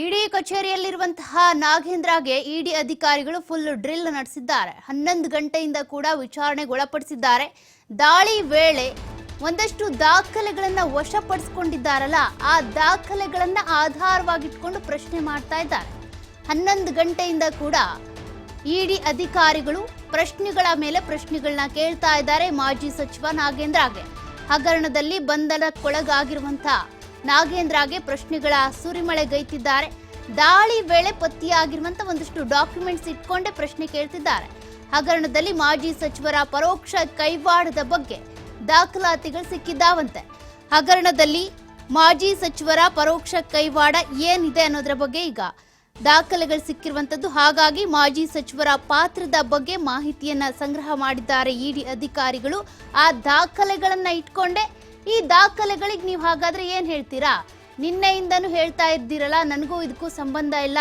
ಇಡಿ ಕಚೇರಿಯಲ್ಲಿರುವಂತಹ ನಾಗೇಂದ್ರಗೆ ಇಡಿ ಅಧಿಕಾರಿಗಳು full drill ನಡೆಸಿದ್ದಾರೆ. ಹನ್ನೊಂದು ಗಂಟೆಯಿಂದ ಕೂಡ ವಿಚಾರಣೆಗೊಳಪಡಿಸಿದ್ದಾರೆ. ದಾಳಿ ವೇಳೆ ಒಂದಷ್ಟು ದಾಖಲೆಗಳನ್ನ ವಶಪಡಿಸಿಕೊಂಡಿದ್ದಾರಲ್ಲ, ಆ ದಾಖಲೆಗಳನ್ನ ಆಧಾರವಾಗಿಟ್ಕೊಂಡು ಪ್ರಶ್ನೆ ಮಾಡ್ತಾ ಇದ್ದಾರೆ. ಹನ್ನೊಂದು ಗಂಟೆಯಿಂದ ಕೂಡ ಇಡಿ ಅಧಿಕಾರಿಗಳು ಪ್ರಶ್ನೆಗಳ ಮೇಲೆ ಪ್ರಶ್ನೆಗಳನ್ನ ಕೇಳ್ತಾ ಇದ್ದಾರೆ ಮಾಜಿ ಸಚಿವ ನಾಗೇಂದ್ರಗೆ. ಹಗರಣದಲ್ಲಿ ಬಂಧನಕ್ಕೊಳಗಾಗಿರುವಂತಹ ನಾಗೇಂದ್ರಗೆ ಪ್ರಶ್ನೆಗಳ ಸುರಿಮಳೆಗೈತಿದ್ದಾರೆ ದಾಳಿ ವೇಳೆ ಪತ್ತೆಯಾಗಿರುವಂತ ಒಂದಷ್ಟು ಡಾಕ್ಯುಮೆಂಟ್ಸ್ ಇಟ್ಕೊಂಡೇ ಪ್ರಶ್ನೆ ಕೇಳ್ತಿದ್ದಾರೆ. ಹಗರಣದಲ್ಲಿ ಮಾಜಿ ಸಚಿವರ ಪರೋಕ್ಷ ಕೈವಾಡದ ಬಗ್ಗೆ ದಾಖಲಾತಿಗಳು ಸಿಕ್ಕಿದ್ದಾವಂತೆ. ಹಗರಣದಲ್ಲಿ ಮಾಜಿ ಸಚಿವರ ಪರೋಕ್ಷ ಕೈವಾಡ ಏನಿದೆ ಅನ್ನೋದ್ರ ಬಗ್ಗೆ ಈಗ ದಾಖಲೆಗಳು ಸಿಕ್ಕಿರುವಂತದ್ದು. ಹಾಗಾಗಿ ಮಾಜಿ ಸಚಿವರ ಪಾತ್ರದ ಬಗ್ಗೆ ಮಾಹಿತಿಯನ್ನ ಸಂಗ್ರಹ ಮಾಡಿದ್ದಾರೆ ಇಡಿ ಅಧಿಕಾರಿಗಳು. ಆ ದಾಖಲೆಗಳನ್ನ ಇಟ್ಕೊಂಡೆ ಈ ದಾಖಲೆಗಳಿಗೆ ನೀವು ಹಾಗಾದ್ರೆ ಏನ್ ಹೇಳ್ತೀರಾ? ನಿನ್ನೆಯಿಂದನು ಹೇಳ್ತಾ ಇದ್ದೀರಲ್ಲ, ನನಗೂ ಇದಕ್ಕೂ ಸಂಬಂಧ ಇಲ್ಲ.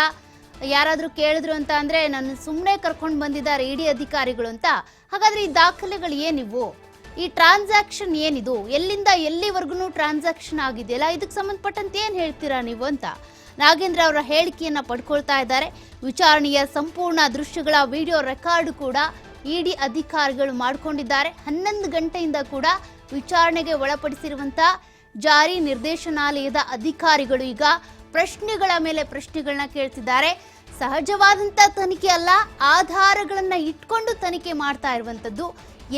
ಯಾರಾದರೂ ಕೇಳಿದ್ರು ಅಂತ ಅಂದ್ರೆ ನಾನು ಸುಮ್ಮನೆ ಕರ್ಕೊಂಡು ಬಂದಿದ್ದಾರೆ ಇಡಿ ಅಧಿಕಾರಿಗಳು ಅಂತ. ಹಾಗಾದ್ರೆ ಈ ದಾಖಲೆಗಳು ಏನಿವು? ಈ ಟ್ರಾನ್ಸಾಕ್ಷನ್ ಏನಿದು? ಎಲ್ಲಿಂದ ಎಲ್ಲಿವರೆಗೂ ಟ್ರಾನ್ಸಾಕ್ಷನ್ ಆಗಿದೆಯಲ್ಲ? ಇದಕ್ಕೆ ಸಂಬಂಧಪಟ್ಟಂತೆ ಏನು ಹೇಳ್ತೀರಾ ನೀವು ಅಂತ. ನಾಗೇಂದ್ರ ಅವರ ಹೇಳಿಕೆಯನ್ನು ಪಡ್ಕೊಳ್ತಾ ಇದ್ದಾರೆ. ವಿಚಾರಣೆಯ ಸಂಪೂರ್ಣ ದೃಶ್ಯಗಳ ವಿಡಿಯೋ ರೆಕಾರ್ಡ್ ಕೂಡ ಇಡಿ ಅಧಿಕಾರಿಗಳು ಮಾಡಿಕೊಂಡಿದ್ದಾರೆ. ಹನ್ನೊಂದು ಗಂಟೆಯಿಂದ ಕೂಡ ವಿಚಾರಣೆಗೆ ಒಳಪಡಿಸಿರುವಂತ ಜಾರಿ ನಿರ್ದೇಶನಾಲಯದ ಅಧಿಕಾರಿಗಳು ಈಗ ಪ್ರಶ್ನೆಗಳ ಮೇಲೆ ಪ್ರಶ್ನೆಗಳನ್ನ ಕೇಳ್ತಿದ್ದಾರೆ. ಸಹಜವಾದಂತ ತನಿಖೆ ಅಲ್ಲ, ಆಧಾರಗಳನ್ನ ಇಟ್ಕೊಂಡು ತನಿಖೆ ಮಾಡ್ತಾ ಇರುವಂತದ್ದು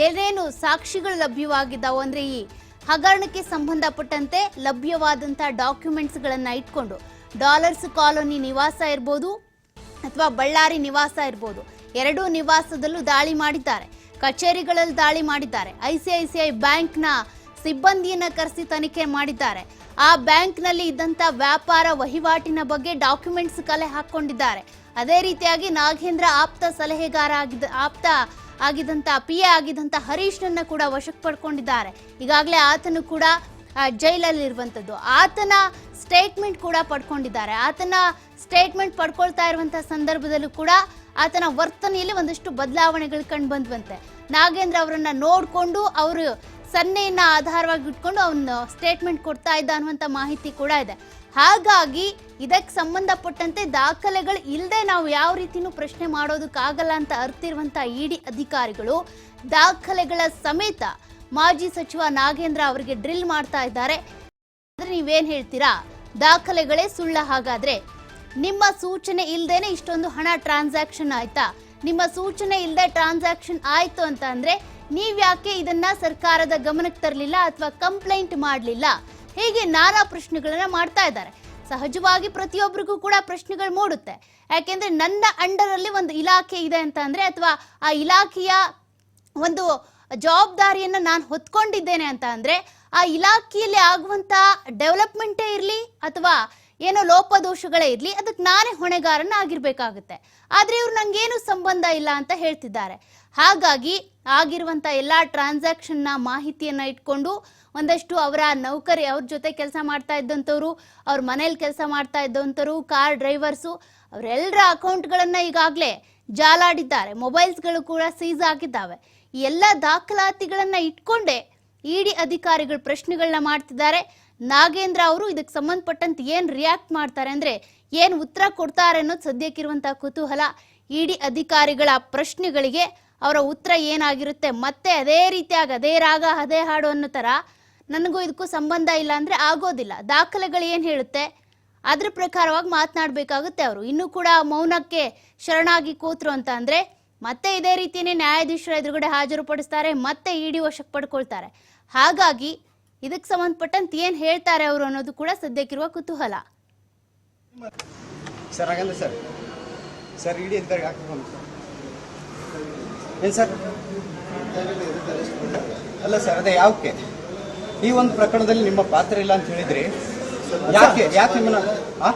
ಏನೇನು ಸಾಕ್ಷಿಗಳು ಲಭ್ಯವಾಗಿದ್ದಾವೆ ಅಂದ್ರೆ ಈ ಹಗರಣಕ್ಕೆ ಸಂಬಂಧಪಟ್ಟಂತೆ ಲಭ್ಯವಾದಂತ ಡಾಕ್ಯುಮೆಂಟ್ಸ್ಗಳನ್ನು ಇಟ್ಕೊಂಡು ಡಾಲರ್ಸ್ ಕಾಲೋನಿ ನಿವಾಸ ಇರ್ಬೋದು ಅಥವಾ ಬಳ್ಳಾರಿ ನಿವಾಸ ಇರ್ಬೋದು. ಎರಡೂ ನಿವಾಸದಲ್ಲೂ ದಾಳಿ ಮಾಡಿದ್ದಾರೆ. ಕಚೇರಿಗಳಲ್ಲಿ ದಾಳಿ ಮಾಡಿದ್ದಾರೆ. I C I C I ಬ್ಯಾಂಕ್ನ ಸಿಬ್ಬಂದಿಯನ್ನು ಕರೆಸಿ ತನಿಖೆ ಮಾಡಿದ್ದಾರೆ. ಆ ಬ್ಯಾಂಕ್ನಲ್ಲಿ ಇದ್ದಂತ ವ್ಯಾಪಾರ ವಹಿವಾಟಿನ ಬಗ್ಗೆ ಡಾಕ್ಯುಮೆಂಟ್ಸ್ ಕಲೆ ಹಾಕೊಂಡಿದ್ದಾರೆ ಅದೇ ರೀತಿಯಾಗಿ ನಾಗೇಂದ್ರ ಆಪ್ತ ಸಲಹೆಗಾರ ಆಗಿದ್ದ ಆಪ್ತ ಆಗಿದ್ದಂಥ ಪಿ ಎ ಆಗಿದ್ದಂಥ ಹರೀಶ್ನನ್ನ ಕೂಡ ವಶಕ್ಕೆ ಪಡ್ಕೊಂಡಿದ್ದಾರೆ ಈಗಾಗಲೇ ಆತನು ಕೂಡ ಜೈಲಲ್ಲಿರುವಂಥದ್ದು ಆತನ ಸ್ಟೇಟ್ಮೆಂಟ್ ಕೂಡ ಪಡ್ಕೊಂಡಿದ್ದಾರೆ. ಆತನ ಸ್ಟೇಟ್ಮೆಂಟ್ ಪಡ್ಕೊಳ್ತಾ ಇರುವಂಥ ಸಂದರ್ಭದಲ್ಲೂ ಕೂಡ ಆತನ ವರ್ತನೆಯಲ್ಲಿ ಒಂದಷ್ಟು ಬದಲಾವಣೆಗಳು ಕಂಡು ಬಂದ್ವಂತೆ. ನಾಗೇಂದ್ರ ಅವರನ್ನ ನೋಡಿಕೊಂಡು ಅವರು ಸನ್ನೆಯನ್ನ ಆಧಾರವಾಗಿ ಇಟ್ಕೊಂಡು ಅವನು ಸ್ಟೇಟ್ಮೆಂಟ್ ಕೊಡ್ತಾ ಇದ್ದ ಅನ್ನುವಂಥ ಮಾಹಿತಿ ಕೂಡ ಇದೆ. ಹಾಗಾಗಿ ಇದಕ್ಕೆ ಸಂಬಂಧಪಟ್ಟಂತೆ ದಾಖಲೆಗಳು ಇಲ್ಲದೆ ನಾವು ಯಾವ ರೀತಿನೂ ಪ್ರಶ್ನೆ ಮಾಡೋದಕ್ಕಾಗಲ್ಲ ಅಂತ ಅರ್ತಿರುವಂಥ ಇಡಿ ಅಧಿಕಾರಿಗಳು ದಾಖಲೆಗಳ ಸಮೇತ ಮಾಜಿ ಸಚಿವ ನಾಗೇಂದ್ರ ಅವರಿಗೆ ಡ್ರಿಲ್ ಮಾಡ್ತಾ ಇದ್ದಾರೆ. ನೀವೇನ್ ಹೇಳ್ತೀರಾ? ದಾಖಲೆಗಳೇ ಸುಳ್ಳ ಹಾಗಾದ್ರೆ ನಿಮ್ಮ ಸೂಚನೆ ಇಲ್ಲದೇನೆ ಇಷ್ಟೊಂದು ಹಣ ಟ್ರಾನ್ಸಾಕ್ಷನ್ ಆಯ್ತಾ? ನಿಮ್ಮ ಸೂಚನೆ ಇಲ್ಲದೆ ಟ್ರಾನ್ಸಾಕ್ಷನ್ ಆಯಿತು ಅಂತ ಅಂದರೆ ನೀವ್ಯಾಕೆ ಇದನ್ನ ಸರ್ಕಾರದ ಗಮನಕ್ಕೆ ತರಲಿಲ್ಲ ಅಥವಾ ಕಂಪ್ಲೇಂಟ್ ಮಾಡಲಿಲ್ಲ? ಹೀಗೆ ನಾನಾ ಪ್ರಶ್ನೆಗಳನ್ನು ಮಾಡ್ತಾ ಇದ್ದಾರೆ. ಸಹಜವಾಗಿ ಪ್ರತಿಯೊಬ್ಬರಿಗೂ ಕೂಡ ಪ್ರಶ್ನೆಗಳು ಮೂಡುತ್ತೆ. ಯಾಕೆಂದ್ರೆ ನನ್ನ ಅಂಡರಲ್ಲಿ ಒಂದು ಇಲಾಖೆ ಇದೆ ಅಂತ ಅಂದರೆ ಅಥವಾ ಆ ಇಲಾಖೆಯ ಒಂದು ಜವಾಬ್ದಾರಿಯನ್ನು ನಾನು ಹೊತ್ಕೊಂಡಿದ್ದೇನೆ ಅಂತ ಅಂದರೆ ಆ ಇಲಾಖೆಯಲ್ಲಿ ಆಗುವಂತ ಡೆವಲಪ್ಮೆಂಟೇ ಇರಲಿ ಅಥವಾ ಏನೋ ಲೋಪದೋಷಗಳೇ ಇರಲಿ, ಅದಕ್ಕೆ ನಾನೇ ಹೊಣೆಗಾರನ ಆಗಿರ್ಬೇಕಾಗುತ್ತೆ. ಆದರೆ ಇವ್ರು ನಂಗೇನು ಸಂಬಂಧ ಇಲ್ಲ ಅಂತ ಹೇಳ್ತಿದ್ದಾರೆ. ಹಾಗಾಗಿ ಆಗಿರುವಂತ ಎಲ್ಲಾ ಟ್ರಾನ್ಸಾಕ್ಷನ್ನ ಮಾಹಿತಿಯನ್ನ ಇಟ್ಕೊಂಡು ಒಂದಷ್ಟು ಅವರ ನೌಕರಿ, ಅವ್ರ ಜೊತೆ ಕೆಲಸ ಮಾಡ್ತಾ ಇದ್ದಂಥವ್ರು, ಅವ್ರ ಮನೇಲಿ ಕೆಲಸ ಮಾಡ್ತಾ ಇದ್ದಂಥವ್ರು, ಕಾರ್ ಡ್ರೈವರ್ಸು ಅವರೆಲ್ಲರ ಅಕೌಂಟ್ಗಳನ್ನು ಈಗಾಗಲೇ ಜಾಲಾಡಿದ್ದಾರೆ. ಮೊಬೈಲ್ಸ್ಗಳು ಕೂಡ ಸೀಸ್ ಆಗಿದ್ದಾವೆ ಎಲ್ಲ ದಾಖಲಾತಿಗಳನ್ನ ಇಟ್ಕೊಂಡೇ ಇಡಿ ಅಧಿಕಾರಿಗಳು ಪ್ರಶ್ನೆಗಳನ್ನ ಮಾಡ್ತಿದ್ದಾರೆ. ನಾಗೇಂದ್ರ ಅವರು ಇದಕ್ಕೆ ಸಂಬಂಧಪಟ್ಟಂತೆ ಏನು ರಿಯಾಕ್ಟ್ ಮಾಡ್ತಾರೆ ಅಂದ್ರೆ ಏನು ಉತ್ತರ ಕೊಡ್ತಾರೆ ಅನ್ನೋದು ಸದ್ಯಕ್ಕಿರುವಂತಹ ಕುತೂಹಲ. ಇಡಿ ಅಧಿಕಾರಿಗಳ ಪ್ರಶ್ನೆಗಳಿಗೆ ಅವರ ಉತ್ತರ ಏನಾಗಿರುತ್ತೆ, ಮತ್ತೆ ಅದೇ ರೀತಿಯಾಗಿ ಅದೇ ರಾಗ, ಅದೇ ಹಾಡು ಅನ್ನೋ ಥರ ನನಗೂ ಇದಕ್ಕೂ ಸಂಬಂಧ ಇಲ್ಲ ಅಂದ್ರೆ ಆಗೋದಿಲ್ಲ. ದಾಖಲೆಗಳು ಏನು ಹೇಳುತ್ತೆ? ಅದ್ರ ಪ್ರಕಾರವಾಗಿ ಮಾತನಾಡಬೇಕಾಗುತ್ತೆ ಅವರು. ಇನ್ನೂ ಕೂಡ ಮೌನಕ್ಕೆ ಶರಣಾಗಿ ಕೂತರು ಅಂತ ಅಂದ್ರೆ ಮತ್ತೆ ಇದೇ ರೀತಿಯೇ ನ್ಯಾಯಾಧೀಶರ ಎದುರುಗಡೆ ಹಾಜರುಪಡಿಸ್ತಾರೆ ಮತ್ತೆ ಇಡಿ ವಶಕ್ಕೆ ಪಡ್ಕೊಳ್ತಾರೆ. ಹಾಗಾಗಿ ಇದಕ್ಕೆ ಸಂಬಂಧಪಟ್ಟಂತೆ ಏನು ಹೇಳ್ತಾರೆ ಅವರು ಅನ್ನೋದು ಕೂಡ ಸದ್ಯಕ್ಕಿರುವ ಕುತೂಹಲ. ಸರ್ ಸರ್ ಸರ್ ಇಡಿ ಅಧಿಕಾರಿಗೆ ಏನು ಸರ್? ಅಲ್ಲ ಸರ್ ಅದೇ ಯಾವಕ್ಕೆ ಈ ಒಂದು ಪ್ರಕರಣದಲ್ಲಿ ನಿಮ್ಮ ಪಾತ್ರ ಇಲ್ಲ ಅಂತ ಹೇಳಿದ್ರಿ ಯಾಕೆ ಯಾಕೆ ನಿಮ್ಮನ್ನ ಆ?